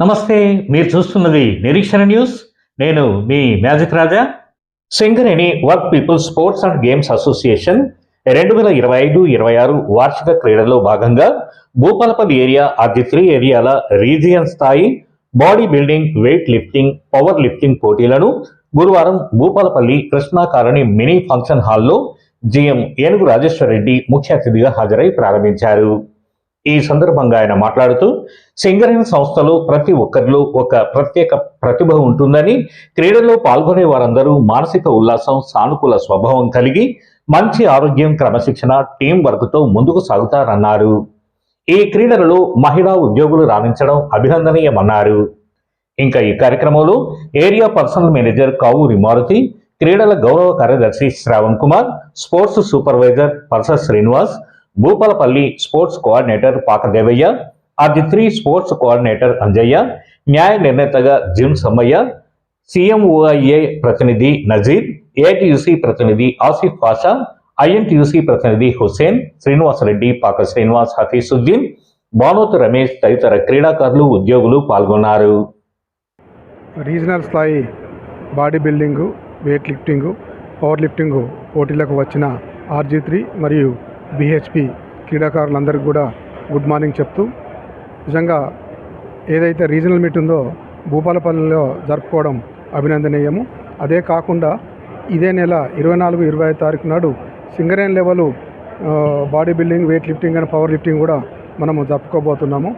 నమస్తే మీరు చూస్తున్నది నిరీక్షణ న్యూస్. నేను మీ magic Raja. Singareni work people sports and games association రెండు వేల ఇరవై ఐదు ఇరవై ఆరు వార్షిక క్రీడల్లో భాగంగా భూపాలపల్లి ఏరియా అది త్రీ ఏరియాల రీజియన్ స్థాయి body building weight lifting power lifting పోటీలను గురువారం Bhupalpally Krishna colony mini function హాల్లో జిఎం ఏనుగు రాజేశ్వర రెడ్డి ముఖ్య అతిథిగా హాజరై ప్రారంభించారు. ఈ సందర్భంగా ఆయన మాట్లాడుతూ సింగరేణి సంస్థలో ప్రతి ఒక్కరిలో ఒక ప్రత్యేక ప్రతిభ ఉంటుందని క్రీడల్లో పాల్గొనే వారందరూ మానసిక ఉల్లాసం సానుకూల స్వభావం కలిగి మంచి ఆరోగ్యం క్రమశిక్షణ టీం వర్క్తో ముందుకు సాగుతారన్నారు. ఈ క్రీడలలో మహిళా ఉద్యోగులు రాణించడం అభినందనీయమన్నారు. ఇంకా ఈ కార్యక్రమంలో area personal manager Kavuri Maruthi క్రీడల గౌరవ కార్యదర్శి Shravan Kumar sports supervisor Parsa Srinivas Bhupalpally sports coordinator Pakadevaiah ఆది త్రీ స్పోర్ట్స్ కోఆర్డినేటర్ అంజయ్య న్యాయ నిర్ణేతగా జిమ్ సమ్మయ్య సిఎంఓఐఏ ప్రతినిధి నజీర్ ఏటీయూసీ ప్రతినిధి ఆసిఫ్ పాషా ఐఎన్టీయూసీ ప్రతినిధి హుసేన్ శ్రీనివాసరెడ్డి పాక శ్రీనివాస్ హఫీసుద్దీన్ బానోత్ రమేష్ తదితర క్రీడాకారులు ఉద్యోగులు పాల్గొన్నారు. రీజనల్ స్థాయి body building wait lifting power lifting పోటీలకు వచ్చిన ఆర్జీ త్రీ మరియు బిహెచ్పి క్రీడాకారులందరికీ కూడా గుడ్ మార్నింగ్ చెప్తూ నిజంగా ఏదైతే రీజనల్ మీట్ ఉందో భూపాలపల్లిలో జరుపుకోవడం అభినందనీయము. అదే కాకుండా ఇదే నెల ఇరవై నాలుగు ఇరవై ఐదు తారీఖు నాడు Singareni level bodybuilding weightlifting and powerlifting కూడా మనము జరుపుకోబోతున్నాము.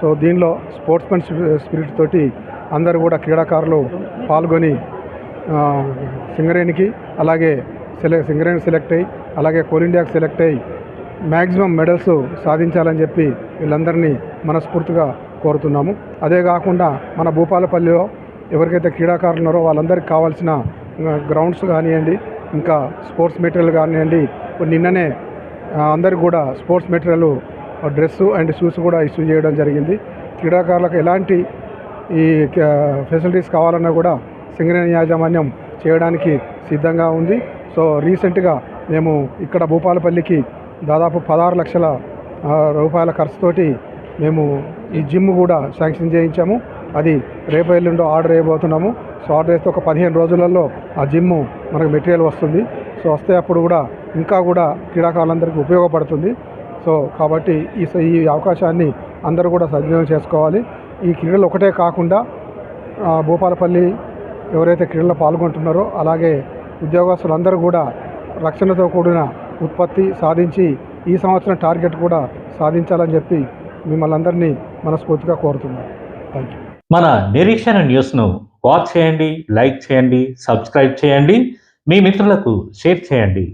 సో దీనిలో స్పోర్ట్స్మెన్ స్పిరిట్ తోటి అందరూ కూడా క్రీడాకారులు పాల్గొని సింగరేణికి అలాగే సెలెక్ట్ సింగరేణి సెలెక్ట్ అయ్యి అలాగే కోల్ ఇండియాకు సెలెక్ట్ అయ్యి మ్యాక్సిమం మెడల్స్ సాధించాలని చెప్పి వీళ్ళందరినీ మనస్ఫూర్తిగా కోరుతున్నాము. అదే కాకుండా మన భూపాలపల్లిలో ఎవరికైతే క్రీడాకారులు ఉన్నారో వాళ్ళందరికీ కావాల్సిన గ్రౌండ్స్ కానివ్వండి ఇంకా స్పోర్ట్స్ మెటీరియల్ కానివ్వండి నిన్ననే అందరికి కూడా sports material dress and shoes కూడా ఇష్యూ చేయడం జరిగింది. క్రీడాకారులకు ఎలాంటి ఈ ఫెసిలిటీస్ కావాలన్నా కూడా సింగరేణి యాజమాన్యం చేయడానికి సిద్ధంగా ఉంది. సో రీసెంట్గా మేము ఇక్కడ భూపాలపల్లికి దాదాపు పదహారు లక్షల రూపాయల ఖర్చుతోటి మేము ఈ జిమ్ కూడా శాంక్షన్ చేయించాము. అది రేపు ఎల్లుండో ఆర్డర్ వేయబోతున్నాము సో ఆర్డర్ వేస్తే ఒక పదిహేను రోజులలో ఆ జిమ్ మనకు మెటీరియల్ వస్తుంది. సో వస్తే అప్పుడు కూడా ఇంకా కూడా క్రీడాకారులందరికీ ఉపయోగపడుతుంది. సో కాబట్టి ఈ ఈ అవకాశాన్ని అందరూ కూడా సద్వినియోగం చేసుకోవాలి. ఈ క్రీడలు ఒకటే కాకుండా భూపాలపల్లి ఎవరైతే క్రీడల్లో పాల్గొంటున్నారో అలాగే ఉద్యోగస్తులందరూ కూడా రక్షణతో కూడిన ఉత్పత్తి సాధించి ఈ సంవత్సరం టార్గెట్ కూడా సాధించాలని చెప్పి మిమ్మల్ని అందరినీ మనస్ఫూర్తిగా కోరుతున్నాను. థ్యాంక్ యూ మన నిరీక్షణ న్యూస్ను వాచ్ చేయండి లైక్ చేయండి సబ్స్క్రైబ్ చేయండి. మీ మిత్రులకు షేర్ చేయండి.